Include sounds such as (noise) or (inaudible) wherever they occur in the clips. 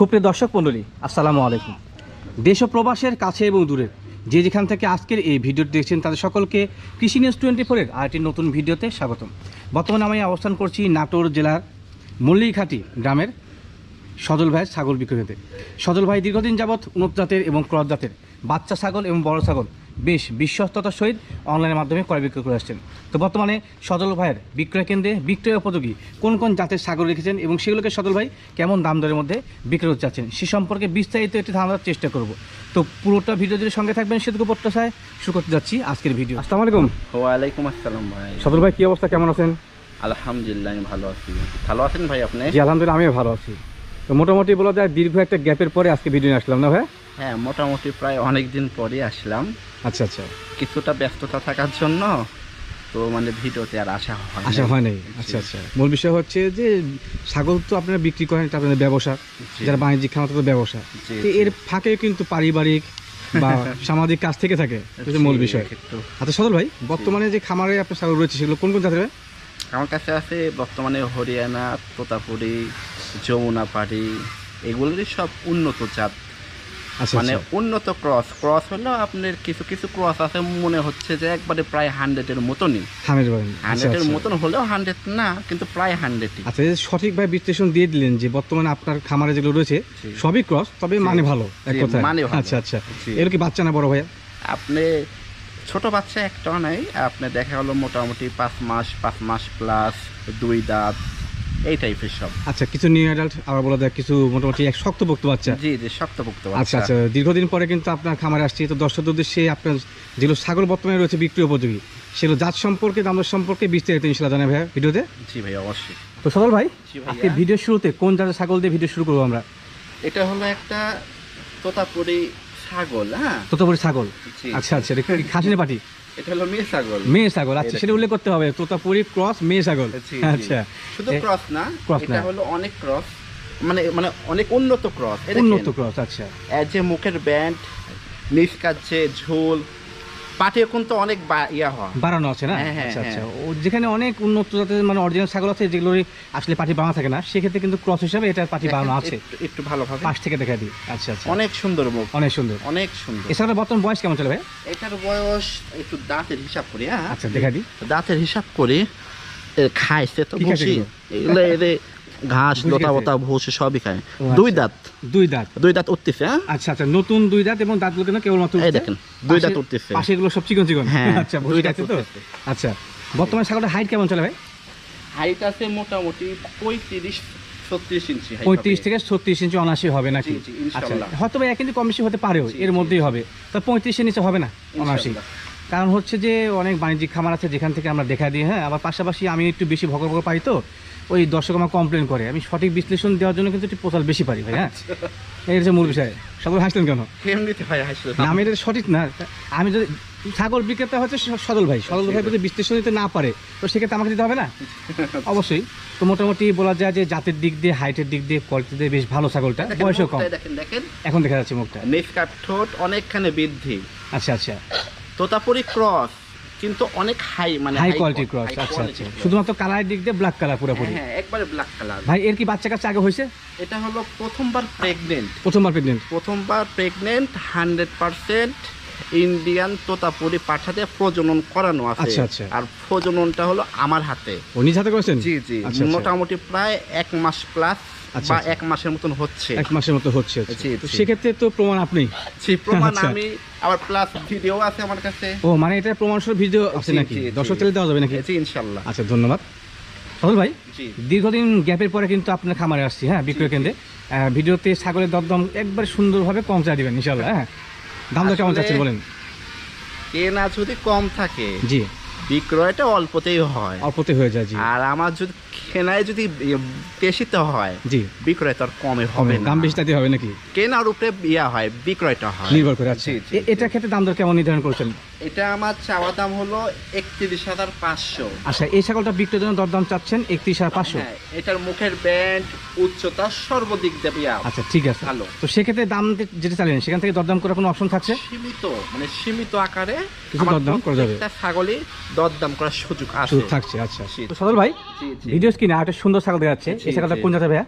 সুপ্রিয় দর্শক মণ্ডলী, আসসালামু আলাইকুম। দেশ ও প্রবাসের কাছে এবং দূরে যে যেখান থেকে আজকের এই ভিডিওটি দেখছেন তাদের সকলকে কৃষি নিউজ টোয়েন্টি ফোরের আরেকটি নতুন ভিডিওতে স্বাগতম। বর্তমানে আমি অবস্থান করছি নাটোর জেলার মল্লিঘাটি গ্রামের সজল ভাইয়ের ছাগল বিক্রিতে সজল ভাই দীর্ঘদিন যাবৎ উন্নত জাতের এবং ক্রস জাতের বাচ্চা ছাগল এবং বড় ছাগল বেশ বিশ্বস্ততার সহিত অনলাইনের মাধ্যমে ক্রয় বিক্রয় করে আসছেন। তো বর্তমানে সজল ভাইয়ের বিক্রয় কেন্দ্রে বিক্রয় উপযোগী কোন কোন জাতের সাগর রেখেছেন এবং সেগুলোকে সজল ভাই কেমন দাম দরের মধ্যে বিক্রয় করতে চাচ্ছেন সে সম্পর্কে বিস্তারিত একটি ধারণার চেষ্টা করব। তো পুরোটা ভিডিও যদি সঙ্গে থাকবেন সেটুকু প্রত্যাশায়। শুরু করতে যাচ্ছি আজকের ভিডিও। আসসালামু আলাইকুম। ওয়ালাইকুম আসসালাম ভাই। সজল ভাই কী অবস্থা? কেমন আছেন? আলহামদুলিল্লাহ আমি ভালো আছি। ভালো আছেন ভাই আপনি? জি আলহামদুলিল্লাহ আমিও ভালো আছি। তো মোটামুটি বলা যায় দীর্ঘ একটা গ্যাপের পরে আজকে ভিডিও নিয়ে আসলাম না ভাই? হ্যাঁ মোটামুটি প্রায় অনেক দিন পরে আসলাম। আচ্ছা আচ্ছা। কিছুটা ব্যস্ততা থাকার জন্য তো মানে ভিডিওতে আর আসা হয় আশা হয় নাই। আচ্ছা আচ্ছা। মূল বিষয় হচ্ছে যে ছাগল তো আপনারা বিক্রি করেন এটা আপনাদের ব্যবসা। যারা বাণিজ্যিক খামার তো ব্যবসা এর ফাঁকে কিন্তু পারিবারিক বা (laughs) সামাজিক কাজ থেকে থাকে মূল বিষয়। আচ্ছা সদল ভাই বর্তমানে যে খামারে আপনার ছাগল রয়েছে সেগুলো কোন কোন জাতের? আমার কাছে আছে বর্তমানে হরিয়ানা তোতাপুরি যমুনা পাড়ি এগুলোরই সব উন্নত জাত। মানে আচ্ছা। উন্নত ক্রস ক্রস হলেও আপনার কিছু কিছু ক্রস আছে মনে হচ্ছে যে একবারে প্রায় হান্ড্রেডের মতনই। আচ্ছা হান্ড্রেডের আচ্ছা। মতন হলেও হান্ড্রেড না কিন্তু প্রায় হান্ড্রেডই আচ্ছা এই যে সঠিকভাবে বিশ্লেষণ দিয়ে দিলেন যে বর্তমানে আপনার খামারে যেগুলো রয়েছে সবই ক্রস তবে মানে ভালো মানে আচ্ছা আচ্ছা। এগুলো কি বাচ্চা না বড় ভাইয়া? আপনি ছোট বাচ্চা একটাও নাই আপনি দেখা হলো মোটামুটি পাঁচ মাস পাঁচ মাস প্লাস দুই দাঁত এই টাইপের সব। আচ্ছা কিছু নিউ অ্যাডাল্ট আবার বলা যায় কিছু মোটামুটি এক শক্তপোক্ত বাচ্চা। জি জি শক্তপোক্ত আচ্ছা আচ্ছা দীর্ঘদিন পরে কিন্তু আপনার খামারে আসছি। তো দর্শকদের উদ্দেশ্যে আপনার যেগুলো ছাগল বর্তমানে রয়েছে বিক্রি উপযোগী সেগুলো জাত সম্পর্কে দাম সম্পর্কে বিস্তারিত ইনশাল্লাহ জানাই ভাইয়া ভিডিওতে। জি ভাই অবশ্যই। তো সদল ভাই আজকে ভিডিও শুরুতে কোন জাতের ছাগল দিয়ে ভিডিও শুরু করব আমরা? এটা হলো একটা তোতাপুরি ছাগল হ্যাঁ? তোতাপুরি ছাগল। আচ্ছা আচ্ছা খাসিনে পাটি? এটা হলো মেয়ে ছাগল। মেয়ে ছাগল আচ্ছা সেটা উল্লেখ করতে হবে। তোতাপুরি ক্রস মেয়ে ছাগল। আচ্ছা। শুধু ক্রস না। হলো অনেক ক্রস মানে মানে অনেক উন্নত ক্রস উন্নত ক্রস আচ্ছা। যে মুখের ব্যান্ড ঝোল পাটে কিন্তু অনেক ইয়া হয়। বাড়ানো আছে না? হ্যাঁ, হ্যাঁ, আচ্ছা আচ্ছা। হ্যাঁ। যেখানে অনেক উন্নত জাতের মানে অরিজিনাল ছাগল আছে যেগুলো আসলে পাটি বানা থাকে না সেক্ষেত্রে কিন্তু ক্রস হিসাবে এটা পাটি বানানো আছে। একটু- ভালোভাবে পাশ থেকে দেখা দিই। আচ্ছা আচ্ছা। অনেক সুন্দর মুখ। অনেক সুন্দর। অনেক সুন্দর। এছাড়া বর্তমান বয়স কেমন চলে ভাই? এটার বয়স একটু দাঁতের হিসাব করি হ্যাঁ। আচ্ছা দেখা দিই। দাঁতের হিসাব করি খাইছে তো ভুসি এগুলো? ঘাস লতা বতা ভুসি সবই খায়। আচ্ছা। দুই দাঁত। দুই দাঁত। দুই দাঁত উঠতেছে হ্যাঁ? আচ্ছা আচ্ছা নতুন দুই দাঁত এবং দাঁতগুলো কিন্তু কেবলমাত্র এই দেখেন দুই দাঁত উঠতেছে পাশে এগুলো সব চিকন চিকন। হ্যাঁ, আচ্ছা দুই দাঁত তো? আচ্ছা বর্তমান ছাগলটা হাইট কেমন চলে ভাই? হাইট আছে মোটামুটি পঁয়ত্রিশ পঁয়ত্রিশ হবে। থেকে ছত্রিশ ইঞ্চি অনাশি হবে নাকি। আচ্ছা হয়তো বা এক ইঞ্চি কম বেশি হতে পারেও এর মধ্যেই হবে। তা পঁয়ত্রিশের নিচে হবে না অনাশি কারণ হচ্ছে যে অনেক বাণিজ্যিক খামার আছে যেখান থেকে আমরা দেখা দিই হ্যাঁ আবার পাশাপাশি আমি একটু বেশি ভগর ভগর পাই তো ওই দর্শক আমার কমপ্লেন করে। আমি সঠিক বিশ্লেষণ দেওয়ার জন্য কিন্তু একটু পোতাল বেশি পারি ভাই হ্যাঁ? এই হচ্ছে মূল বিষয়। সকল হাসলেন কেন? এমনিতে ভাই হাসলো। আমি এটা সঠিক না। আমি যদি ছাগল বিক্রেতা হচ্ছে সদল ভাই। সদল ভাই যদি বিশ্লেষণ দিতে না পারে তো সেক্ষেত্রে আমাকে দিতে হবে না? অবশ্যই। তো মোটামুটি বলা যায় যে জাতের দিক দিয়ে হাইটের দিক দিয়ে কোয়ালিটি দিয়ে বেশ ভালো ছাগলটা। বয়সও কম। দেখেন দেখেন। এখন দেখা যাচ্ছে মুখটা। কাপ ঠোঁট অনেকখানি বৃদ্ধি। আচ্ছা আচ্ছা। তোতাপুরি ক্রস কিন্তু অনেক হাই মানে হাই কোয়ালিটি ক্রস আচ্ছা আচ্ছা। শুধুমাত্র কালারের দিক দিয়ে ব্ল্যাক কালার পুরোপুরি? হ্যাঁ, হ্যাঁ একবারে ব্ল্যাক কালার ভাই এর কি বাচ্চা কাচ্চা আগে হয়েছে? এটা হলো প্রথমবার প্রেগনেন্ট প্রথমবার প্রেগনেন্ট প্রথমবার pregnant hundred percent Indian Totapuri পাঠাতে প্রজনন করানো আছে। আচ্ছা, আচ্ছা। আর প্রজননটা হলো আমার হাতে। করেছেন? জি জি। আচ্ছা। মোটামুটি প্রায় এক মাস প্লাস বা। এক মাসের মতন হচ্ছে। এক মাসের মতো হচ্ছে। তো সেক্ষেত্রে তো প্রমাণ আপনি? সেই প্রমাণ। আমি আবার প্লাস ভিডিও আছে আমার কাছে। ও মানে এটা প্রমাণ সহ ভিডিও আছে নাকি। দর্শক দেওয়া যাবে নাকি? জি আচ্ছা ধন্যবাদ। ভাই দীর্ঘদিন গ্যাপের পরে কিন্তু আপনার খামারে আসছি হ্যাঁ বিক্রয় কেন্দ্রে। ভিডিওতে ছাগলের দরদম একবার সুন্দরভাবে চা দিবেন ইনশাল্লাহ হ্যাঁ। দাম দর কেমন চাচ্ছেন বলেন? কেনা যদি কম থাকে জি। বিক্রয়টা অল্পতেই হয়। অল্পতে হয়ে যায় জি। আর আমার যদি কেনায় যদি বেশিতে হয় জি। বিক্রয় তো আর কমে হবে দাম বেশি হবে নাকি? কেনার উপরে ইয়া হয় বিক্রয়টা হয়। নির্ভর করে আচ্ছা। জি, জি, এটার ক্ষেত্রে দাম দর কেমন নির্ধারণ করছেন? এটা আমার চাওয়া দাম হলো একত্রিশ হাজার পাঁচশো। আচ্ছা এই ছাগলটা বিক্রয়ের জন্য দরদাম চাচ্ছেন একত্রিশ হাজার পাঁচশো? হ্যাঁ এটার মুখের ব্যান্ড উচ্চতা সর্বদিক দেবে আচ্ছা ঠিক আছে। ভালো। তো সেক্ষেত্রে দাম যেটা চালিয়েন সেখান থেকে দরদাম করার কোনো অপশন থাকছে? সীমিত মানে সীমিত আকারে কিছু দরদাম করা যাবে। ছাগলই দরদাম করার সুযোগ আছে। থাকছে আচ্ছা। সদল ভাই ভিডিওস কিনা একটা সুন্দর ছাগল দেখা যাচ্ছে। এই ছাগলটা কোন জাতের ভাইয়া?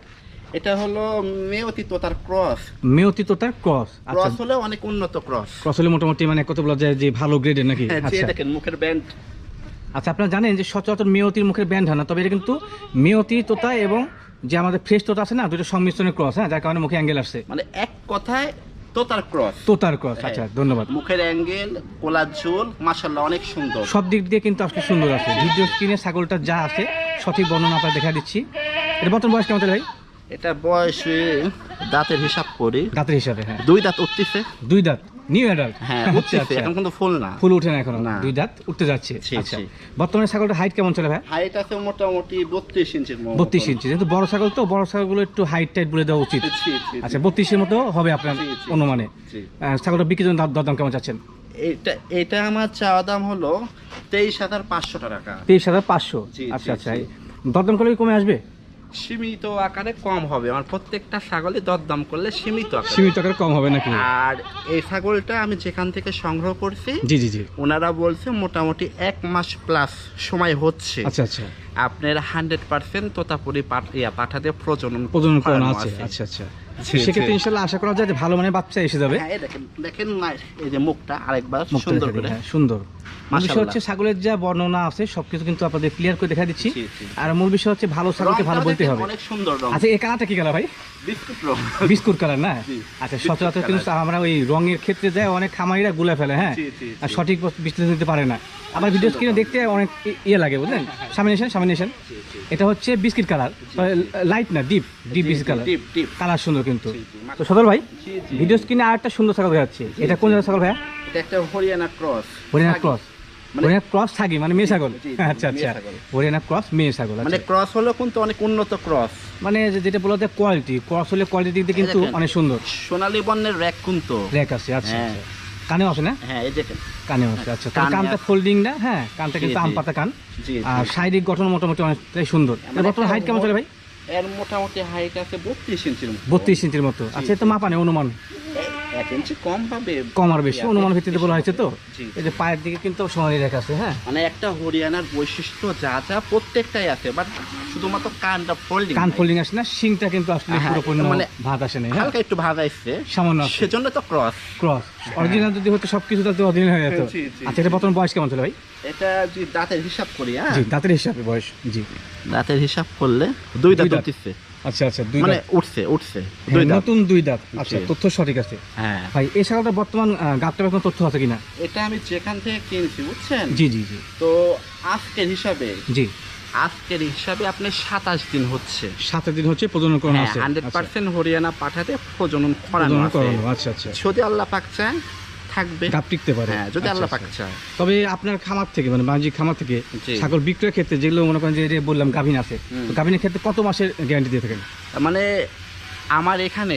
এটা হলো মেয়তি তোতার ক্রস। মেয়তি তোতার ক্রস। আচ্ছা। ক্রস হলে অনেক উন্নত ক্রস। ক্রস হলে মোটামুটি মানে কত বলা যায় যে ভালো গ্রেডের নাকি? হ্যাঁ আচ্ছা। দেখেন মুখের ব্যান্ড আচ্ছা আপনারা জানেন যে সচরাচর মেয়তির মুখের ব্যান্ড হয় না তবে এটা কিন্তু মেয়তি তোতা এবং যে আমাদের ফ্রেশ তোতা আছে না দুটো সংমিশ্রণের ক্রস হ্যাঁ যার কারণে মুখে অ্যাঙ্গেল আসছে মানে এক কথায় তোতার ক্রস তোতার ক্রস আচ্ছা ধন্যবাদ। মুখের অ্যাঙ্গেল কোলার ঝোল মাশাল্লাহ অনেক সুন্দর। সব দিক দিয়ে কিন্তু আসলে সুন্দর আছে। ভিডিও স্ক্রিনে ছাগলটা যা আছে সঠিক বর্ণনা আপনার দেখা দিচ্ছি। এটা বর্তমান বয়স কেমন ভাই? এটা বয়স দাঁতের হিসাব করি। দাঁতের হিসাবে হ্যাঁ। দুই দাঁত উঠতেছে। দুই দাঁত? নিউ অ্যাডাল্ট হ্যাঁ আচ্ছা উঠতেছে আচ্ছা। এখন কিন্তু ফুল না। ফুল উঠে না এখনও। দুই দাঁত উঠতে যাচ্ছে। আচ্ছা। বর্তমানে ছাগলটা হাইট কেমন চলে ভাই? হাইট আছে মোটামুটি বত্রিশ ইঞ্চির মতো। বত্রিশ ইঞ্চি। যেহেতু বড় ছাগল তো বড় ছাগলগুলো একটু হাইট টাইট বলে দেওয়া উচিত। আচ্ছা বত্রিশের মতো হবে আপনার। অনুমানে। ছাগলটা বিক্রির জন্য দরদাম কেমন চাচ্ছেন? এটা এটা আমার চাওয়া দাম হলো তেইশ হাজার পাঁচশো টাকা। তেইশ হাজার পাঁচশো। আচ্ছা আচ্ছা। দরদাম করলে কমে আসবে? সীমিত আকারে কম হবে। আমার প্রত্যেকটা ছাগলে দরদাম করলে সীমিত আকারে। সীমিত আকারে কম হবে নাকি? আর এই ছাগলটা আমি যেখান থেকে সংগ্রহ করছি জি জি জি। ওনারা বলছে মোটামুটি এক মাস প্লাস সময় হচ্ছে। আচ্ছা আচ্ছা। আপনার হান্ড্রেড পার্সেন্ট তোতাপুরি পাঠ- পাঠাতে প্রজনন প্রজনন করানো আছে। আচ্ছা আচ্ছা। জি, সেক্ষেত্রে ইনশাল্লাহ আশা করা যায় যে ভালো মানের বাচ্চা এসে যাবে। হ্যাঁ দেখেন দেখেন এই যে মুখটা আরেকবার সুন্দর করে। হ্যাঁ, সুন্দর। বিষয় হচ্ছে ছাগলের যা বর্ণনা আছে সবকিছু কিন্তু আপনাদের ক্লিয়ার করে দেখা দিচ্ছি। আর মূল বিষয় হচ্ছে ভালো ছাগলকে ভালো বলতে হবে। অনেক সুন্দর আচ্ছা এই কালারটা কি কালার ভাই? বিস্কুট রং। বিস্কুট কালার না? আচ্ছা সচরাচর কিন্তু আমরা ওই রঙের ক্ষেত্রে যায় অনেক খামারিরা গুলে ফেলে হ্যাঁ? আর সঠিক বিশ্লেষণ দিতে পারে না। আমার ভিডিও স্ক্রিনে দেখতে অনেক ইয়ে লাগে বুঝলেন? সামনে এসেন সামনে এসেন। এটা হচ্ছে বিস্কিট কালার। লাইট না deep deep biscuit colour. Colour সুন্দর কিন্তু। তো সদর ভাই ভিডিও স্ক্রিনে আর একটা সুন্দর ছাগল দেখাচ্ছে। এটা কোন ছাগল ভাইয়া? এটা একটা Haryana cross Haryana cross Haryana cross থাকি মানে মেয়ে ছাগল। জি, জি, আচ্ছা আচ্ছা। হরিয়ানা ক্রস মেয়ে ছাগল মানে আচ্ছা। ক্রস হলো কিন্তু অনেক উন্নত ক্রস। মানে যেটা বলা যায় কোয়ালিটি ক্রস হলে কোয়ালিটি দিক দিয়ে কিন্তু অনেক সুন্দর। সোনালী বর্ণের র্যাক কিন্তু। র্যাক আছে আচ্ছা হ্যাঁ। আচ্ছা। আছে না? হ্যাঁ এই দেখেন। কানেও আছে আচ্ছা। কানটা ফোল্ডিং না? হ্যাঁ কানটা কিন্তু আম পাতা কান। আর শারীরিক গঠন মোটামুটি অনেকটাই সুন্দর। মানে বর্তমান হাইট কেমন চলে ভাই? এর মোটামুটি হাইট আছে বত্রিশ ইঞ্চির মতো। বত্রিশ ইঞ্চির মতো। আচ্ছা তো মাপানে অনুমান। এক ইঞ্চি কম পাবে কম আর বেশি অনুমান ভিত্তিতে বলা হয়েছে তো? এই যে পায়ের দিকে কিন্তু সোনালি রেখা আছে হ্যাঁ? মানে একটা হরিয়ানার বৈশিষ্ট্য যা যা প্রত্যেকটাই আছে বাট শুধুমাত্র কানটা ফোল্ডিং কান ফোল্ডিং আসে না শিংটা কিন্তু আসলে হ্যাঁ, মানে ভাত আসে না হ্যাঁ? হালকা একটু আসছে। সামান্য সেজন্য তো ক্রস ক্রস অরিজিনাল যদি হতো সবকিছু তাতে অরিজিনাল হয়ে যেত। আচ্ছা এটা বর্তমান বয়স কেমন চলে ভাই? এটা যদি দাঁতের হিসাব করি হ্যাঁ? জি দাঁতের হিসাবে বয়স জি। দাঁতের হিসাব করলে দুই দাঁত দুই দাঁত। উঠছে। আচ্ছা আচ্ছা দুই মানে উঠছে উঠছে হ্যাঁ, দুই দাঁত। নতুন দুই দাঁত। আচ্ছা। তথ্য সঠিক আছে। হ্যাঁ। ভাই এই শাখাটা বর্তমান গাবটার কোনো তথ্য আছে কিনা? এটা আমি যেখান থেকে কিনছি বুঝছেন? জি জি জি। তো আজকের হিসাবে জি। আজকের হিসাবে আপনি সাতাশ দিন হচ্ছে। সাত দিন হচ্ছে প্রজনন করানো হ্যাঁ আছে। হান্ড্রেড আচ্ছা, পার্সেন্ট হরিয়ানা পাঠাতে প্রজনন করানো আছে। আচ্ছা আচ্ছা। যদি আল্লাহ পাক চায় থাকবে। গাব টিকতে পারে। হ্যাঁ যদি আচ্ছা, আল্লাহ পাক আচ্ছা। চায়। তবে আপনার খামার থেকে মানে বাণিজ্যিক খামার থেকে ছাগল বিক্রয়ের ক্ষেত্রে যেগুলো মনে করেন যে বললাম গাভিন আছে তো গাভিনের ক্ষেত্রে কত মাসের গ্যারান্টি দিয়ে থাকেন? মানে আমার এখানে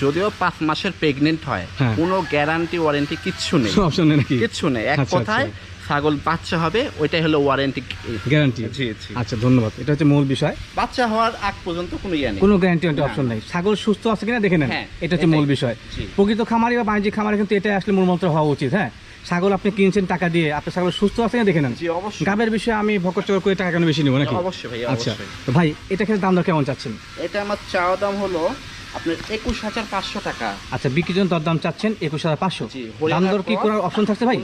যদিও পাঁচ মাসের প্রেগনেন্ট হয় হ্যাঁ। কোনো গ্যারান্টি ওয়ারেন্টি কিচ্ছু নেই। নাকি? কিচ্ছু নেই। এক আচ্ছা, কথায় ছাগল বাচ্চা হবে ওইটাই হলো ওয়ারেন্টি গ্যারান্টি জি জি। আচ্ছা ধন্যবাদ। এটা হচ্ছে মূল বিষয়। বাচ্চা হওয়ার আগ পর্যন্ত কোনো ইয়া নেই। কোনো গ্যারান্টি। অপশন নাই। ছাগল সুস্থ আছে কিনা দেখে নেন। হ্যাঁ, এটা হচ্ছে মূল বিষয়। প্রকৃত খামারি বা বাণিজ্যিক খামারি কিন্তু এটা আসলে মূল মন্ত্র হওয়া উচিত হ্যাঁ? ছাগল আপনি কিনছেন টাকা দিয়ে আপনার ছাগল সুস্থ আছে কিনা দেখে নেন। গাবের বিষয়ে আমি ভকর চকর করে টাকা কেন বেশি নেব নাকি? অবশ্যই ভাই আচ্ছা তো ভাই এটা ক্ষেত্রে দাম দর কেমন চাচ্ছেন? এটা আমার চাওয়া দাম হলো আপনার একুশ হাজার পাঁচশো টাকা। আচ্ছা বিক্রির জন্য দরদাম চাচ্ছেন একুশ হাজার পাঁচশো। দাম দর কি করার অপশন থাকছে ভাই?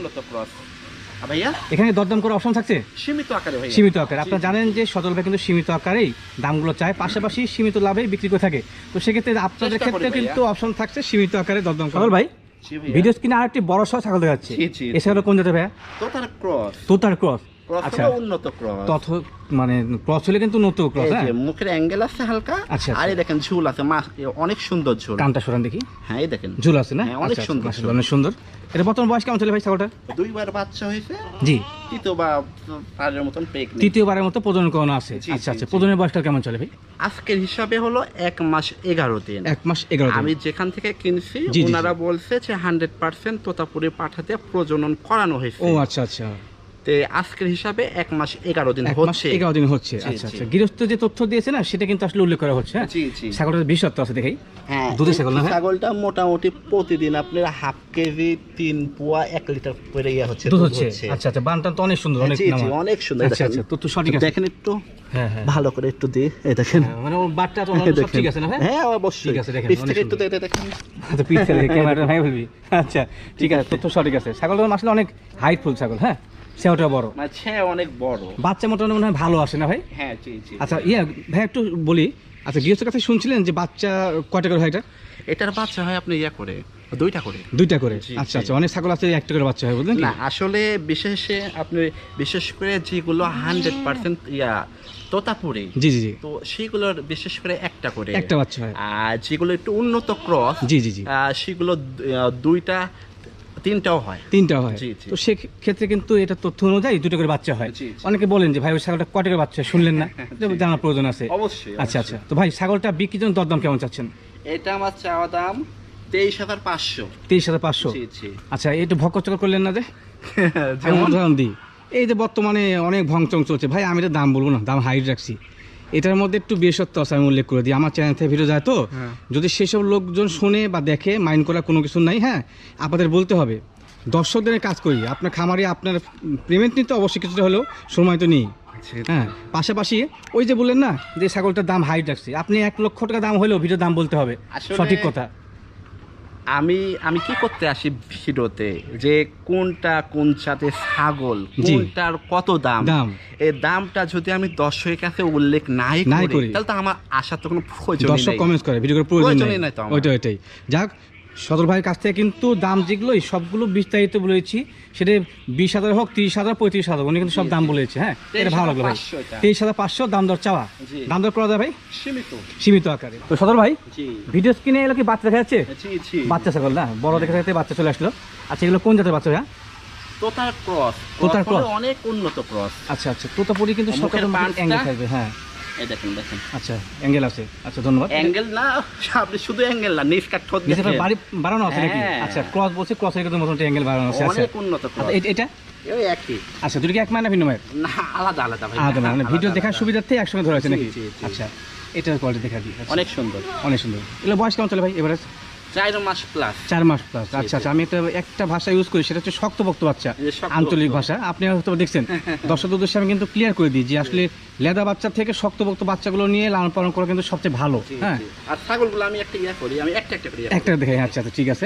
ভাইয়া? এখানে দরদাম করার অপশন থাকছে? সীমিত আকারে ভাইয়া। সীমিত আকারে। আপনারা জানেন যে সদল ভাই কিন্তু সীমিত আকারেই দামগুলো চায়। পাশাপাশি সীমিত লাভে বিক্রি করে থাকে। তো সেক্ষেত্রে আপনাদের ক্ষেত্রে কিন্তু অপশন থাকছে সীমিত আকারে দরদাম করার ভাই বিদেশ কিনা ভিডিও স্ক্রিনে আরেকটি বড় সহ ছাগল দেখাচ্ছে। এছাড়া কোন জাতে ভাইয়া তো তার ক্রস। তোতার ক্রস। আচ্ছা। উন্নত ক্রস। তথ মানে ক্রস হলে কিন্তু ক্রস হ্যাঁ? মুখের অ্যাঙ্গেল আছে হালকা আচ্ছা, আর এই দেখেন ঝুল আছে মা অনেক সুন্দর ঝুল। কানটা সরান দেখি। হ্যাঁ এই দেখেন। ঝুল আছে না? হ্যাঁ, অনেক আচ্ছা, আচ্ছা, সুন্দর অনেক সুন্দর। এটা বর্তমান বয়স কেমন চলে ভাই ছাগলটা? দুইবার বাচ্চা হয়েছে। জি। তৃতীয় মতন প্রেগনেন্ট তৃতীয়বারের মতো প্রজনন করানো আছে। আচ্ছা আচ্ছা। প্রজনের বয়সটা কেমন চলে ভাই? আজকের হিসাবে হলো এক মাস এগারো দিন। এক মাস এগারো আমি যেখান থেকে কিনছি ওনারা বলছে যে হান্ড্রেড পার্সেন্ট তোতাপুরি পাঠাতে প্রজনন করানো হয়েছে। ও আচ্ছা আচ্ছা। তে আজকের হিসাবে এক মাস এগারো দিন হচ্ছে। এগারো দিন হচ্ছে। আচ্ছা আচ্ছা। গৃহস্থ যে তথ্য দিয়েছে না সেটা কিন্তু আসলে উল্লেখ করা হচ্ছে হ্যাঁ? জি জি। ছাগলটার বিশ্বত্ব আছে দেখেই। হ্যাঁ দুধের ছাগল না, হ্যাঁ? ছাগলটা মোটামুটি প্রতিদিন আপনার হাফ কেজি তিন পোয়া এক লিটার করে ইয়ে হচ্ছে দুধ হচ্ছে। আচ্ছা আচ্ছা বানটা তো অনেক সুন্দর অনেক। অনেক সুন্দর আচ্ছা আচ্ছা তথ্য সঠিক দেখেন একটু ভালো করে একটু দিয়ে এই দেখেন। মানে ওর বাটটা তো সব ঠিক আছে না ভাই হ্যাঁ অবশ্যই। ঠিক আছে, দেখেন, পিছ থেকে একটু দেখেন। আচ্ছা পিস থেকে ক্যামেরাটা ভাই বলবি আচ্ছা ঠিক আছে তথ্য সঠিক আছে। ছাগলটা আসলে অনেক হাইটফুল ছাগল হ্যাঁ? সেওটা বড়? মানে ছে অনেক বড়। বাচ্চা মোটামুটি মনে হয় ভালো আসে না ভাই? হ্যাঁ জি জি আচ্ছা ইয়া ভাই একটু বলি। আচ্ছা গৃহস্থের কাছে শুনছিলেন যে বাচ্চা কয়টা করে হয় এটা? এটার বাচ্চা হয় আপনি ইয়া করে দুইটা করে। দুইটা করে? আচ্ছা আচ্ছা অনেক ছাগল আছে একটা করে বাচ্চা হয় বুঝলেন না আসলে বিশেষে আপনি বিশেষ করে যেগুলো হান্ড্রেড পার্সেন্ট ইয়া তোতাপুরি জি জি জি। তো সেগুলোর বিশেষ করে একটা করে। একটা বাচ্চা হয়। আর যেগুলো একটু উন্নত ক্রস জি জি জি। সেগুলো দুইটা তিনটাও হয়। তিনটা হয়। তো সেক্ষেত্রে কিন্তু এটা তথ্য অনুযায়ী দুটো করে বাচ্চা হয়। অনেকে বলেন যে ভাই ওই ছাগলটা কয়টা করে বাচ্চা শুনলেন না। (laughs) এটা জানার প্রয়োজন আছে। অবশ্যই আচ্ছা আচ্ছা। তো ভাই ছাগলটা বিক্রির জন্য দরদাম কেমন চাচ্ছেন? এটা আমার চাওয়া দাম তেইশ হাজার পাঁচশো। তেইশ হাজার পাঁচশো? আচ্ছা একটু ভক্কচক করলেন না যে? (laughs) উদাহরণ দিই। এই যে বর্তমানে অনেক ভংচং চলছে। ভাই আমি এটা দাম বলব না দাম হাইট রাখছি। এটার মধ্যে একটু বিশেষত্ব আছে আমি উল্লেখ করে দিই। আমার চ্যানেল থেকে ভিডিও যায় তো? হ্যাঁ। যদি সেসব লোকজন শুনে বা দেখে মাইন্ড করা কোনো কিছু নাই হ্যাঁ আপনাদের বলতে হবে। দর্শকদের কাজ করি। আপনার খামারে আপনার পেমেন্ট নিতে অবশ্যই কিছুটা হলেও সময় তো নেই। হ্যাঁ পাশাপাশি ওই যে বললেন না যে ছাগলটার দাম হাইট রাখছে। আপনি এক লক্ষ টাকা দাম হলেও ভিডিও দাম বলতে হবে। সঠিক কথা। আমি আমি কি করতে আসি ভিডিওতে? যে কোনটা কোন সাথে ছাগল কোনটার কত দাম? দাম। এই দামটা যদি আমি দর্শকের কাছে উল্লেখ নাই করি। তাহলে তো আমার আশা তো কোনো প্রয়োজন দর্শক কমেন্ট করে ভিডিও করে প্রয়োজন নেই। তো আমার। ওইটা ওইটাই। যাক সদর ভাইয়ের কাছ থেকে কিন্তু দাম যেগুলো সবগুলো বিস্তারিত বলেছি সেটা বিশ হাজার হোক তিরিশ হাজার পঁয়ত্রিশ হাজার উনি কিন্তু সব দাম বলেছে হ্যাঁ? এটা ভালো লাগল ভাই। তেইশ হাজার পাঁচশো দাম দর চাওয়া। দাম দর করা যায় ভাই? সীমিত। সীমিত আকারে। তো সদর ভাই ভিডিও স্ক্রিনে এগুলো কি বাচ্চা দেখা যাচ্ছে? বাচ্চা ছাগল না? বড় দেখা যাচ্ছে বাচ্চা চলে আসলো। আচ্ছা এগুলো কোন জাতের বাচ্চা ভাইয়া? তোতার ক্রস। তোতার ক্রস অনেক উন্নত ক্রস। আচ্ছা আচ্ছা। তোতাপুরি কিন্তু সকাল? অ্যাঙ্গেল থাকবে হ্যাঁ। এই দেখেন দেখেন। আচ্ছা অ্যাঙ্গেল আছে। আচ্ছা ধন্যবাদ। অ্যাঙ্গেল না আপনি শুধু অ্যাঙ্গেল না নিচ কাট ঠোঁট দেখেন। বাড়ি বাড়ানো আছে নাকি। আচ্ছা ক্রস বলছে অ্যাঙ্গেল বাড়ানো আছে। আচ্ছা অনেক উন্নত আচ্ছা, এটা? ওই একই। আচ্ছা দুটো কি এক না ভিন্ন মায়ের না আলাদা আলাদা ভাই। আলাদা মানে ভিডিও দেখার। সুবিধার্থে একসঙ্গে ধরা আছে নাকি। আচ্ছা এটার কোয়ালিটি দেখা দিই। আচ্ছা, অনেক সুন্দর। অনেক সুন্দর। এগুলো বয়স কেমন চলে ভাই এবারে চার মাস প্লাস চার মাস প্লাস আচ্ছা আচ্ছা আমি একটা একটা ভাষা ইউজ করি সেটা হচ্ছে শক্তপোক্ত বাচ্চা। আঞ্চলিক ভাষা। আপনি হয়তো দেখছেন (laughs) দর্শক উদ্দেশ্যে আমি কিন্তু ক্লিয়ার করে দিই যে আসলে লেদা বাচ্চা থেকে শক্তপোক্ত বাচ্চাগুলো নিয়ে লালন পালন করা কিন্তু সবচেয়ে ভালো হ্যাঁ? আর ছাগলগুলো আমি একটা ইয়া করি আমি একটা একটা করি একটা দেখে আচ্ছা আচ্ছা ঠিক আছে।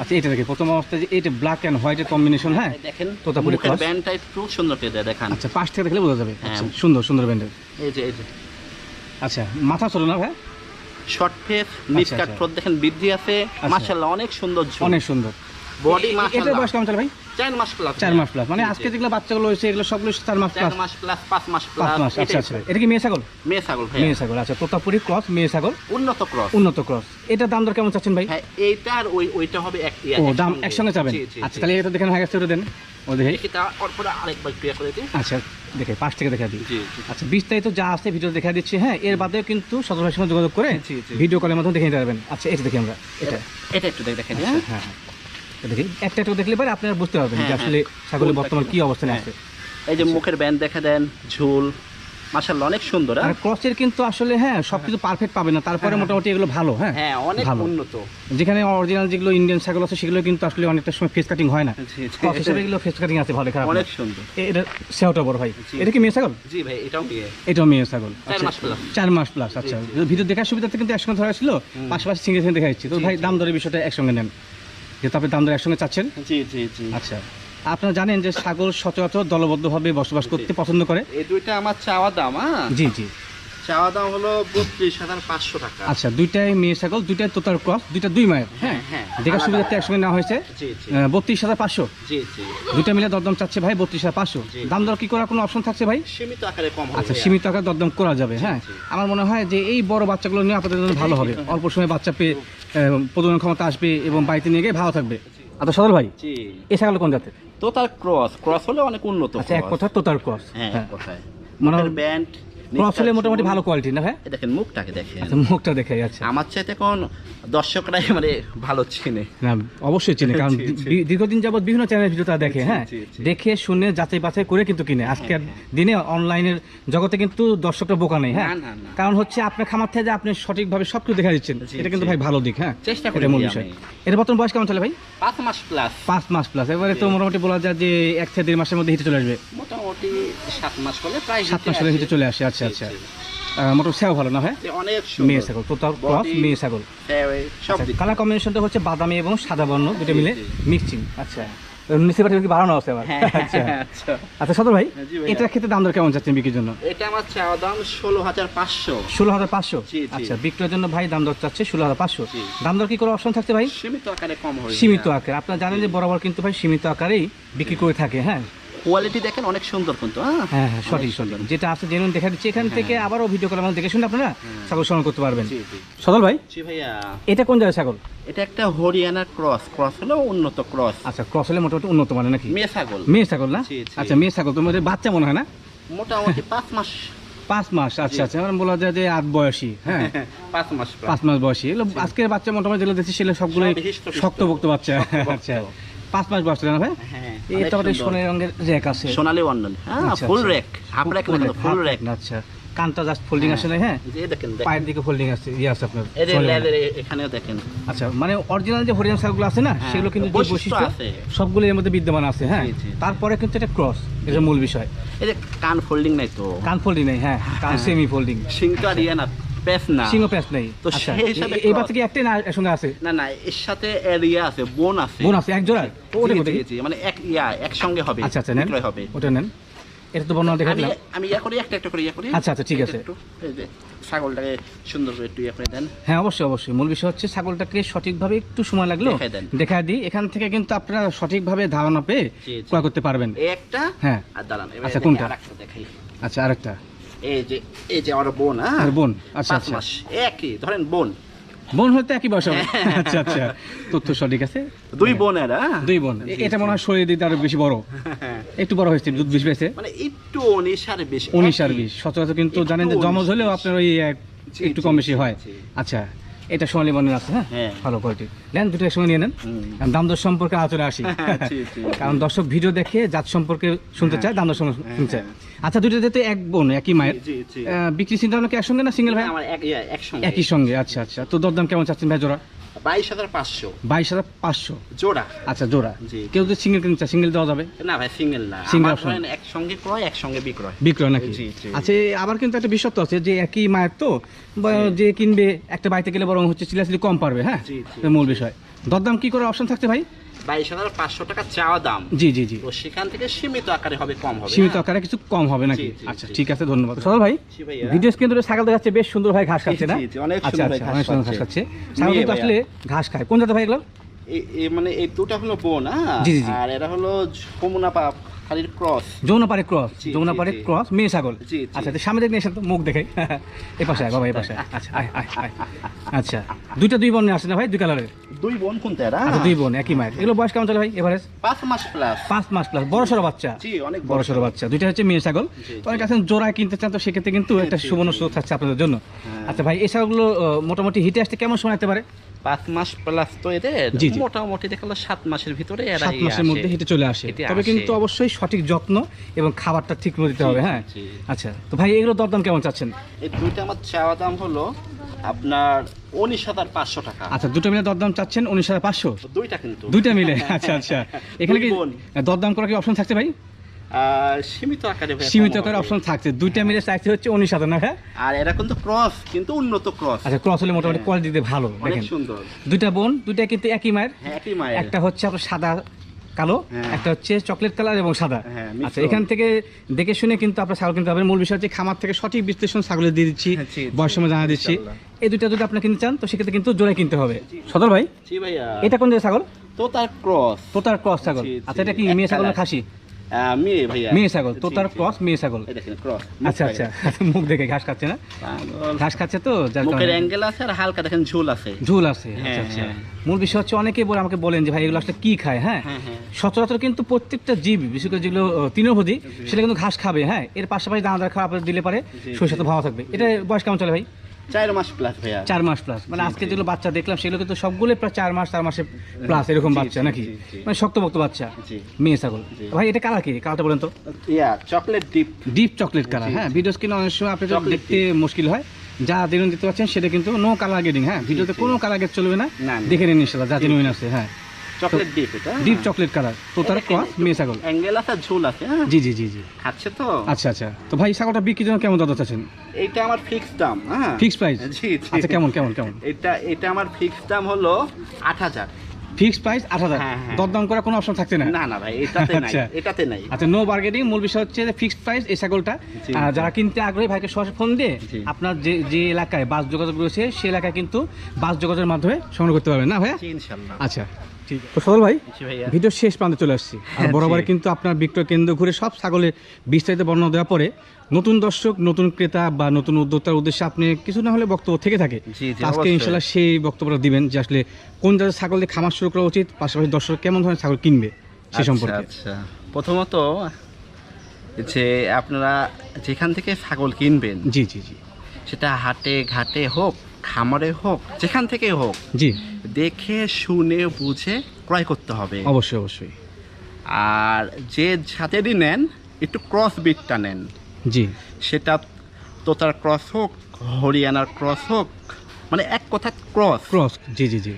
আচ্ছা এটা দেখে প্রথম অবস্থায় যে এটা ব্ল্যাক অ্যান্ড হোয়াইটের কম্বিনেশন হ্যাঁ। দেখেন তোতাপুরি মুখের ব্যান্ডটা একটু সুন্দর করে দেখান। আচ্ছা পাশ থেকে দেখলে বোঝা যাবে। হ্যাঁ। আচ্ছা সুন্দর সুন্দর ব্যান্ডের এই যে এই যে। আচ্ছা মাথা ছোট না ভাই? শর্ট ফেস নিচ আচ্ছা, কাট আচ্ছা। দেখেন বৃদ্ধি আছে। মাশাআল্লাহ অনেক সুন্দর অনেক সুন্দর। বডি এ- এ- বয়স কেমন চলে ভাই? চার মাস প্লাস চার মাস প্লাস মানে আজকে যেগুলো বাচ্চাগুলো হয়েছে এগুলো সবগুলো চার মাস প্লাস মাস প্লাস পাঁচ মাস প্লাস মাস আচ্ছা আচ্ছা। এটা কি মেয়ে ছাগল? মেয়ে ছাগল ভাই মেয়ে ছাগল আচ্ছা। তোতাপুরি ক্রস মেয়ে ছাগল? উন্নত ক্রস। উন্নত ক্রস। এটার দাম দর কেমন চাচ্ছেন ভাই? হ্যাঁ এইটা আর ওই ওইটা হবে এক ও দাম একসঙ্গে জি, আচ্ছা। তাহলে এটা দেখেন হয়ে গেছে ওটা দেন। ও দেখি। তা ওর পরে আরেকবার ক্রিয়া করে আচ্ছা। দেখে পাশ থেকে দেখা দিই। আচ্ছা বিস্তারিত যা আছে ভিডিও দেখা দিচ্ছি হ্যাঁ এর বাদেও কিন্তু সদর ভাইয়ের সঙ্গে যোগাযোগ করে। ভিডিও কলের মাধ্যমে দেখে নিতে পারবেন। আচ্ছা এটা দেখি আমরা এটা। এটা একটু দেখে দেখেন আচ্ছা, হ্যাঁ। হ্যাঁ হ্যাঁ। দেখি একটা একটু দেখলে পরে আপনারা বুঝতে পারবেন যে হ্যাঁ, আসলে ছাগলের বর্তমান কী অবস্থানে হ্যাঁ। আছে এই যে মুখের ব্যান্ড দেখা দেন ঝুল মাশাআল্লাহ অনেক সুন্দর আর হ্যাঁ? ক্রসের কিন্তু আসলে হ্যাঁ সবকিছু পারফেক্ট পাবেন না। তারপরে মোটামুটি এগুলো ভালো হ্যাঁ? হ্যাঁ অনেক। উন্নত। যেখানে অরিজিনাল যেগুলো ইন্ডিয়ান ছাগল আছে সেগুলো কিন্তু আসলে অনেকটা সময় ফেস কাটিং হয় না। ক্রস হিসেবে এগুলো ফেস কাটিং আছে ভালো খারাপ অনেক সুন্দর। এটা সেওটা বড় ভাই। এটা কি মেয়ে ছাগল? জি ভাই এটাও বিয়ে এটাও মেয়ে ছাগল। চার আচ্ছা, মাস প্লাস চার মাস প্লাস আচ্ছা। ভিডিও দেখার সুবিধাতে কিন্তু একসঙ্গে ধরা ছিল পাশাপাশি সিঙ্গে সিঙ্গে দেখা যাচ্ছে তো ভাই দাম দরের বিষয়টা একসঙ্গে নেন। যেহেতু আপনি দাম দর একসঙ্গে চাচ্ছেন। জি জি জি। আচ্ছা। আপনারা জানেন যে ছাগল সচরাচর দলবদ্ধভাবে বসবাস করতে পছন্দ করে। এই দুইটা আমার চাওয়া দাম হ্যাঁ? জি জি। চাওয়া দাম হলো বত্রিশ হাজার পাঁচশো টাকা। আচ্ছা দুইটাই মেয়ে ছাগল দুইটাই তোতার ক্রস দুইটা দুই মায়ের হ্যাঁ? হ্যাঁ দেখার সুবিধাতে একসঙ্গে নেওয়া হয়েছে। বত্রিশ হাজার পাঁচশো। জি জি। দুইটা মিলে দরদাম চাচ্ছে ভাই বত্রিশ হাজার পাঁচশো। দাম দর কি করার কোনো অপশন থাকছে ভাই? সীমিত আকারে কম আচ্ছা সীমিত আকার দরদাম করা যাবে হ্যাঁ? আমার মনে হয় যে এই বড় বাচ্চাগুলো নিয়ে আপনাদের জন্য ভালো হবে। (laughs) অল্প সময় বাচ্চা পেয়ে প্রজনন ক্ষমতা আসবে এবং বাড়িতে নিয়ে গিয়ে ভালো থাকবে। আচ্ছা সদর ভাই এই ছাগল কোন জাতের? তো তার ক্রস ক্রস হলে অনেক উন্নত আচ্ছা এক। কথা তোতার ক্রস হ্যাঁ কথা এক কথায়। মনে ব্যান্ড ক্রস মোটামুটি ভালো কোয়ালিটি না ভাই? দেখেন মুখটাকে দেখেন। আচ্ছা মুখটা দেখাই যাচ্ছে আমার চাইতে কোন দর্শকরাই মানে ভালো চিনে। না অবশ্যই চিনি কারণ। (laughs) দীর্ঘদিন যাবত বিভিন্ন চ্যানেল ভিডিও তারা দেখে হ্যাঁ। দেখে শুনে যাচাই বাছাই করে কিন্তু কিনে। আজকের দিনে অনলাইনের জগতে কিন্তু দর্শকরা বোকা নেই হ্যাঁ। কারণ হচ্ছে আপনার খামার থেকে যে আপনি সঠিকভাবে সবকিছু দেখা দিচ্ছেন। এটা কিন্তু ভাই ভালো দিক হ্যাঁ? চেষ্টা করি মূল। বিষয়। এর বর্তমান বয়স কেমন চলে ভাই? পাঁচ মাস প্লাস পাঁচ মাস প্লাস এবারে তো মোটামুটি বলা যায় যে এক থেকে দেড় মাসের মধ্যে হিটে চলে আসবে। মোটামুটি সাত মাস করলে প্রায় সাত মাসের আসে। চলে আসে আচ্ছা আচ্ছা। মোটামুটি সেও ভালো না অনেক মেয়ে ছাগল ক্রস মেয়ে কালার কম্বিনেশনটা হচ্ছে বাদামি এবং সাদা বর্ণ দুটো মিলে। মিক্সিং আচ্ছা কি বাড়ানো আছে আবার? হ্যাঁ, আচ্ছা। আচ্ছা। আচ্ছা সদর ভাই এটার ক্ষেত্রে দাম দর কেমন যাচ্ছে বিক্রির জন্য? এটা আমার চাওয়া দাম ষোলো হাজার পাঁচশো। ষোলো হাজার পাঁচশো। আচ্ছা বিক্রয়ের জন্য ভাই দাম দর চাচ্ছে ষোলো হাজার পাঁচশো। দাম দর কি করে অপশন থাকছে ভাই? সীমিত আকারে কম হবে সীমিত আকারে। আপনারা জানেন যে বরাবর কিন্তু ভাই সীমিত আকারেই বিক্রি করে থাকে হ্যাঁ? কোয়ালিটি দেখেন অনেক সুন্দর কিন্তু হ্যাঁ? হ্যাঁ হ্যাঁ সঠিক যেটা আছে জেনুইন দেখা দিচ্ছি এখান থেকে আবারও ভিডিও দেখে শুনে আপনারা ছাগল সংগ্রহ করতে পারবেন। জি জি। সদল ভাই? জি ভাইয়া। এটা কোন জায়গায় ছাগল? এটা একটা হরিয়ানা ক্রস ক্রস হলো উন্নত ক্রস। আচ্ছা ক্রস হলে মোটামুটি উন্নত মানে নাকি? মেয়ে ছাগল। মেয়ে ছাগল না? জি, জি। আচ্ছা মেয়ে ছাগল তোমার বাচ্চা মনে হয় না? মোটামুটি পাঁচ মাস। (laughs) পাঁচ মাস আচ্ছা আচ্ছা আমার বলা যায় যে আট বয়সী হ্যাঁ? (laughs) পাঁচ মাস পাঁচ মাস বয়সী। আজকের বাচ্চা মোটামুটি যেগুলো দেখছি সেগুলো সবগুলোই সব হৃষ্টপুষ্ট। শক্তভুক্ত বাচ্চা। আচ্ছা। পাঁচ মাস বয়স না ভাই হ্যাঁ এটা আমাদের অনেক সোনালী রঙের র্যাক আছে। সোনালি হ্যাঁ আচ্ছা, ফুল আচ্ছা। রেক হাফ রেক না ফুল রেক আচ্ছা। কানটা জাস্ট ফোল্ডিং আছে না হ্যাঁ? যে দেখেন। পায়ের দিকে ফোল্ডিং আছে ইয়ে আছে আপনার এই যে সোনালী এখানেও দেখেন। আচ্ছা মানে অরিজিনাল যে হরিয়ান সারগুলো আছে না হ্যাঁ, সেগুলো কিন্তু যে বৈশিষ্ট্য আছে। সবগুলো এর মধ্যে বিদ্যমান আছে হ্যাঁ। তারপরে কিন্তু এটা ক্রস এটা মূল বিষয়। এই যে কান ফোল্ডিং নাই তো? কান ফোল্ডিং নাই হ্যাঁ কান সেমি ফোল্ডিং সিং তো আর ইয়ে না না। সিংহ প্যাচ নেই। তো আচ্ছা সেই হিসাবে এ- এই বাচ্চা কি একটাই না সঙ্গে আছে? না না এর সাথে এরিয়া আছে বোন আছে। বোন আছে এক জোড়া? ওটা কোথায়? মানে এক ইয়া একসঙ্গে হবে আচ্ছা আচ্ছা নেন। হবে। ওটা নেন। এটা তো বর্ণনা দেখা আমি আমি ইয়া করি একটা একটা করে ইয়া করি। আচ্ছা, আচ্ছা, ঠিক আছে। ছাগলটাকে সুন্দর করে একটু ইয়া করে দেন। হ্যাঁ অবশ্যই অবশ্যই। মূল বিষয় হচ্ছে ছাগলটাকে সঠিকভাবে একটু সময় লাগল। দেখা দিই। এখান থেকে কিন্তু আপনারা সঠিকভাবে ধারণা পেয়ে। ক্রয় করতে পারবেন। একটা? হ্যাঁ। আর দাঁড়ান আচ্ছা, কোনটা? আচ্ছা আরেকটা। এই যে এই যে আমার বোন হ্যাঁ? বোন আচ্ছা আচ্ছা। একই ধরেন বোন। বোন হয়তো একই বয়স হবে। আচ্ছা আচ্ছা। তথ্য সঠিক আছে? দুই বোন হ্যাঁ? দুই বোন। এটা মনে হয় শরীর দিতে আরও বেশি বড়। একটু বড় হয়েছে দুধ বিষ পেয়েছে মানে একটু উনিশ আর বেশি উনিশ আর বিশ। সচরাচর কিন্তু জানেন যে জমজ হলেও আপনার ওই এক- একটু কম বেশি হয়। আচ্ছা। এটা সোনালি বর্ণের আছে হ্যাঁ? হ্যাঁ। ভালো কোয়ালিটি নেন দুটো একসঙ্গে নিয়ে নেন। দাম দর সম্পর্কে আলোচনা আসি। জি, জি, কারণ দর্শক ভিডিও দেখে জাত সম্পর্কে শুনতে চায় দাম দর শুনছে শুনতে চায়। আচ্ছা দুটো যেহেতু এক বোন একই মায়ের বিক্রি চিন্তা ভাবনা কি একসঙ্গে না সিঙ্গেল ভাই? একই সঙ্গে আচ্ছা আচ্ছা। তো দরদাম কেমন চাচ্ছেন ভাই জোড়া? বাইশ হাজার পাঁচশো। বাইশ হাজার পাঁচশো। জোড়া। আচ্ছা জোড়া। জি। কেউ যদি সিঙ্গেল কিনতে চায় সিঙ্গেল দেওয়া যাবে? না ভাই সিঙ্গেল না। Single আমার একসঙ্গে ক্রয় একসঙ্গে বিক্রয়। বিক্রয় নাকি? জি, জি। আচ্ছা আবার কিন্তু একটা বিশ্বত্ব আছে যে একই মায়ের তো যে কিনবে একটা বাড়িতে গেলে বরং হচ্ছে চিলাচিলি কম পারবে হ্যাঁ? মূল বিষয়। দরদাম কি করে অপশন থাকছে ভাই? বাইশ হাজার পাঁচশো টাকা চাওয়া দাম। জি জি জি। তো সেখান থেকে সীমিত আকারে হবে কম হবে সীমিত হ্যাঁ? আকারে কিছু কম হবে নাকি? আচ্ছা ঠিক আছে ধন্যবাদ। সদর ভাই। ভিডিও স্ক্রিন ছাগল দেখাচ্ছে বেশ সুন্দর ভাই ঘাস খাচ্ছে না? অনেক আচ্ছা সুন্দর আচ্ছা ঘাস খাচ্ছে। ছাগল কিন্তু আসলে ঘাস খায়। কোন জাতের ভাই এগুলো? মানে এই দুটা হলো বোন। আর এরা হলো কমুনা পা খালির ক্রস। যমুনাপাড়ে ক্রস জি। ক্রস মেয়ে ছাগল। আচ্ছা তো সামনে দেখে (laughs) এসে তো মুখ দেখাই এ পাশে আয় বাবা এ পাশে আচ্ছা আচ্ছা দুইটা দুই বর্ণে আসে না ভাই? দুই কালারের? দুই বোন কোনটা এরা? আচ্ছা দুই বোন একই মায়ের। এগুলো বয়স কেমন চলে ভাই এভারেজ? পাঁচ মাস প্লাস পাঁচ মাস প্লাস বড় সড়ো বাচ্চা? জি অনেক বড় সড়ো বাচ্চা। দুইটা হচ্ছে মেয়ে ছাগল। অনেক আছেন জোড়ায় কিনতে চান তো সেক্ষেত্রে কিন্তু একটা সুবর্ণ। সুযোগ থাকছে আপনাদের জন্য। হ্যাঁ। আচ্ছা ভাই এই ছাগলগুলো মোটামুটি হিটে আসতে কেমন সময় পারে? পাঁচ মাস প্লাস তো এদের। মোটামুটি দেখাল সাত মাসের ভিতরে সাত মাসের মধ্যে হিটে চলে আসে। তবে কিন্তু অবশ্যই সঠিক যত্ন এবং খাবারটা ঠিক মতো দিতে হবে হ্যাঁ? আচ্ছা তো ভাই এগুলো দরদাম কেমন চাচ্ছেন? এই দুইটা আমার চাওয়া দাম হলো আপনার উনিশ হাজার পাঁচশো টাকা। আচ্ছা দুটো মিলে দরদাম চাচ্ছেন উনিশ হাজার পাঁচশো? দুইটা কিন্তু। দুইটা মিলে? আচ্ছা আচ্ছা। (laughs) এখানে কি দরদাম করার কি অপশন থাকছে ভাই? সীমিত আকারে সীমিত কম করে অপশন থাকছে। দুইটা মিলে চাইছে হচ্ছে উনিশ হাজার হ্যাঁ আর এরা কিন্তু ক্রস কিন্তু উন্নত ক্রস আচ্ছা ক্রস হলে মোটামুটি হ্যাঁ। কোয়ালিটি ভালো দেখেন। সুন্দর। দুইটা বোন দুইটা কিন্তু একই মায়ের। হ্যাঁ একই মায়ের। একটা হচ্ছে আপনার সাদা কালো হ্যাঁ। একটা হচ্ছে চকলেট কালার এবং সাদা। হ্যাঁ, আচ্ছা এখান থেকে দেখে শুনে কিন্তু আপনার ছাগল কিনতে হবে মূল বিষয় হচ্ছে খামার থেকে সঠিক বিশ্লেষণ ছাগলের দিয়ে দিচ্ছি হ্যাঁ, বয়স সময় জানা দিচ্ছি। এই দুইটা যদি আপনি কিনতে চান তো সেক্ষেত্রে কিন্তু জোড়াই কিনতে হবে। সদর ভাই? এটা কোন জায়গায় ছাগল? তো তার ক্রস তোতার ক্রস ছাগল। আচ্ছা এটা কি মেয়ে ছাগল খাসি? মেয়ে ভাইয়া। মেয়ে ছাগল তো তার জি, জি। ক্রস মেয়ে ছাগল। ক্রস আচ্ছা আচ্ছা (laughs) মুখ দেখে ঘাস খাচ্ছে না? ঘাস খাচ্ছে তো মুখের অ্যাঙ্গেল আছে আর হালকা দেখেন ঝুল আছে। ঝুল আছে আচ্ছা হ্যাঁ, আচ্ছা। হ্যাঁ। মূল বিষয় হচ্ছে অনেকেই বলে আমাকে বলেন যে ভাই এগুলো আসলে কি খায় হ্যাঁ? হ্যাঁ সচরাচর কিন্তু প্রত্যেকটা জীব বিশেষ করে যেগুলো তৃণভোজী সেটা কিন্তু ঘাস খাবে হ্যাঁ? এর পাশাপাশি দানাদার খাওয়া দিলে পারে শরীর সাথে ভালো থাকবে। এটা বয়স কেমন চলে ভাই? চার মাস প্লাস ভাইয়া। চার মাস প্লাস মানে আজকে যেগুলো বাচ্চা দেখলাম সেগুলো কিন্তু সবগুলো প্রায় চার মাস চার মাসে প্লাস এরকম বাচ্চা নাকি। মানে বাচ্চা। মেয়ে ছাগল। ভাই এটা কালার কি? কালারটা বলেন তো। ইয়া chocolate deep deep chocolate colour হ্যাঁ। ভিডিও স্ক্রিনে অনেক সময় আপনি দেখতে মুশকিল হয়। যা দিন দিতে পারছেন সেটা কিন্তু নো কালার গেডিং হ্যাঁ ভিডিওতে। কোনো কালার গেট চলবে না। দেখে নিন ইনশাল্লাহ যা জি। আছে হ্যাঁ। চকলেট ডিপ এটা ডিপ চকলেট কালার। তো তার ক্রস মেয়ে ছাগল। অ্যাঙ্গেল আছে ঝুল আছে হ্যাঁ। জি জি জি জি। খাচ্ছে তো। আচ্ছা আচ্ছা। তো ভাই ছাগলটা বিক্রির জন্য কেমন দাদা চাচ্ছেন? এইটা আমার ফিক্স দাম হ্যাঁ। ফিক্স প্রাইস জি আচ্ছা কেমন কেমন কেমন? এটা এটা আমার ফিক্স দাম হলো আট হাজার। ফিক্স প্রাইস আট হাজার? হ্যাঁ, হ্যাঁ। দরদাম করার কোনো অপশন থাকছে না? না না ভাই এটাতে নাই আচ্ছা। এটাতে নাই। আচ্ছা নো বার্গেনিং মূল বিষয় হচ্ছে যে ফিক্সড প্রাইস এই ছাগলটা। যারা কিনতে আগ্রহী ভাইকে সরাসরি ফোন দিয়ে আপনার যে যে এলাকায় বাস যোগাযোগ রয়েছে সেই এলাকায় কিন্তু বাস যোগাযোগের মাধ্যমে সংগ্রহ করতে পারবেন। না ভাইয়া? জি আচ্ছা। তো সদর ভাই ভিডিও শেষ প্রান্তে চলে আসছি। (laughs) আর বরাবর কিন্তু আপনার বিক্রয় কেন্দ্র ঘুরে সব ছাগলের বিস্তারিত বর্ণনা দেওয়ার পরে নতুন দর্শক নতুন ক্রেতা বা নতুন উদ্যোক্তার উদ্দেশ্যে আপনি কিছু না হলে বক্তব্য থেকে থাকে। আজকে। ইনশাল্লাহ সেই বক্তব্যটা দিবেন যে আসলে কোন জাতের ছাগল দিয়ে খামার শুরু করা উচিত পাশাপাশি দর্শক কেমন ধরনের ছাগল কিনবে সে আচ্ছা, সম্পর্কে। আচ্ছা। প্রথমত যে আপনারা যেখান থেকে ছাগল কিনবেন জি জি জি। সেটা হাটে ঘাটে হোক খামারে হোক যেখান থেকে হোক জি। দেখে শুনে বুঝে ক্রয় করতে হবে। অবশ্যই অবশ্যই। আর যে ছাদেরই নেন একটু ক্রস বিটটা নেন। জি। সেটা তোতার ক্রস হোক হরিয়ানার ক্রস হোক মানে এক কথা ক্রস। ক্রস জি জি জি।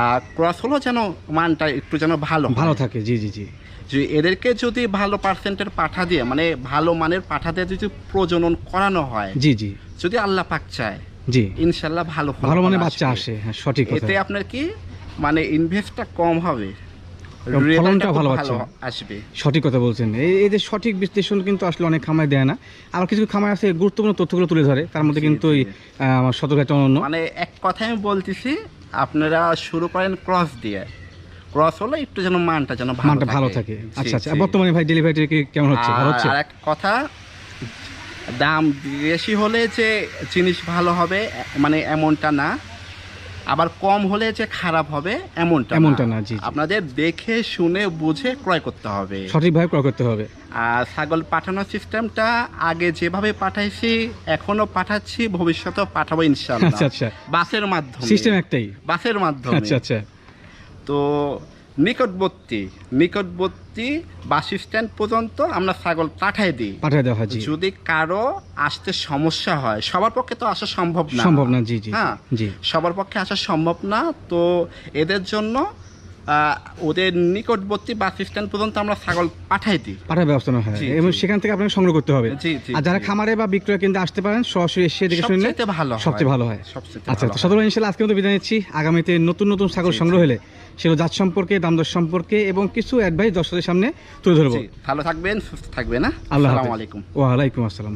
আর ক্রস হলো যেন মানটা একটু যেন ভালো ভালো থাকে জি জি জি। যে এদেরকে যদি ভালো পার্সেন্টের পাঠা দিয়ে মানে ভালো মানের পাঠা দিয়ে যদি প্রজনন করানো হয় জি জি। যদি আল্লাহ পাক চায় জি। ইনশাল্লাহ ভালো ভালো মানে বাচ্চা আসে হ্যাঁ সঠিক এতে আপনার কি মানে ইনভেস্টটা কম হবে। খুব ভালো আসবে। সঠিক কথা বলছেন। এই যে সঠিক বিশ্লেষণ কিন্তু আসলে অনেক খামায় দেয় না। আর কিছু খামায় আছে গুরুত্বপূর্ণ তথ্যগুলো তুলে ধরে। তার মধ্যে কিন্তু আমার সতর্কতা অনন্য মানে এক কথায় আমি বলতেছি আপনারা শুরু করেন ক্রস দিয়ে। ক্রস হলে একটু যেন মানটা যেন মানটা ভালো থাকে। আচ্ছা আচ্ছা। বর্তমানে ভাই ডেলিভারি কেমন হচ্ছে? ভালো হচ্ছে? আর এক কথা দাম বেশি হলে যে জিনিস ভালো হবে মানে এমনটা না। আবার কম হলে যে খারাপ হবে এমনটা এমনটা না, জি। আপনাদের দেখে শুনে বুঝে ক্রয় করতে হবে। সঠিকভাবে ক্রয় করতে হবে। আর ছাগল পাঠানোর সিস্টেমটা আগে যেভাবে পাঠাইছি এখনও পাঠাচ্ছি ভবিষ্যতেও পাঠাবো ইনশাআল্লাহ। আচ্ছা আচ্ছা। বাসের মাধ্যমে। সিস্টেম একটাই। বাসের মাধ্যমে। আচ্ছা আচ্ছা। তো নিকটবর্তী নিকটবর্তী বাস স্ট্যান্ড পর্যন্ত আমরা ছাগল পাঠাই দিই। পাঠিয়ে দেওয়া হয় জি। যদি কারও আসতে সমস্যা হয় সবার পক্ষে তো আসা সম্ভব না। সম্ভব না জি জি হ্যাঁ জি। সবার পক্ষে আসা সম্ভব না। তো এদের জন্য আহ, ওদের নিকটবর্তী বাস স্ট্যান্ড পর্যন্ত আমরা ছাগল পাঠাই দিই। পাঠার ব্যবস্থা নেওয়া হয়। জি, এবং জি। সেখান থেকে আপনাকে সংগ্রহ করতে হবে। জি জি আর যারা জি। খামারে বা বিক্রয় কেন্দ্রে আসতে পারেন সরাসরি এসে দেখে শুনে নিলে সবচেয়ে ভালো হয়। সবচেয়ে ভালো হয়। সবচেয়ে আচ্ছা ভালো তো হয়। ইনশাল্লাহ আজকে মতো বিদায় নিচ্ছি। আগামীতে নতুন নতুন ছাগল জি, সংগ্রহ হলে সেগুলো জাত সম্পর্কে দাম দর সম্পর্কে এবং কিছু অ্যাডভাইস দর্শকদের সামনে তুলে ধরবো। ভালো থাকবেন সুস্থ থাকবেন আল্লাহ আসসালামু আলাইকুম। ওয়ালাইকুম আসসালাম ভাই।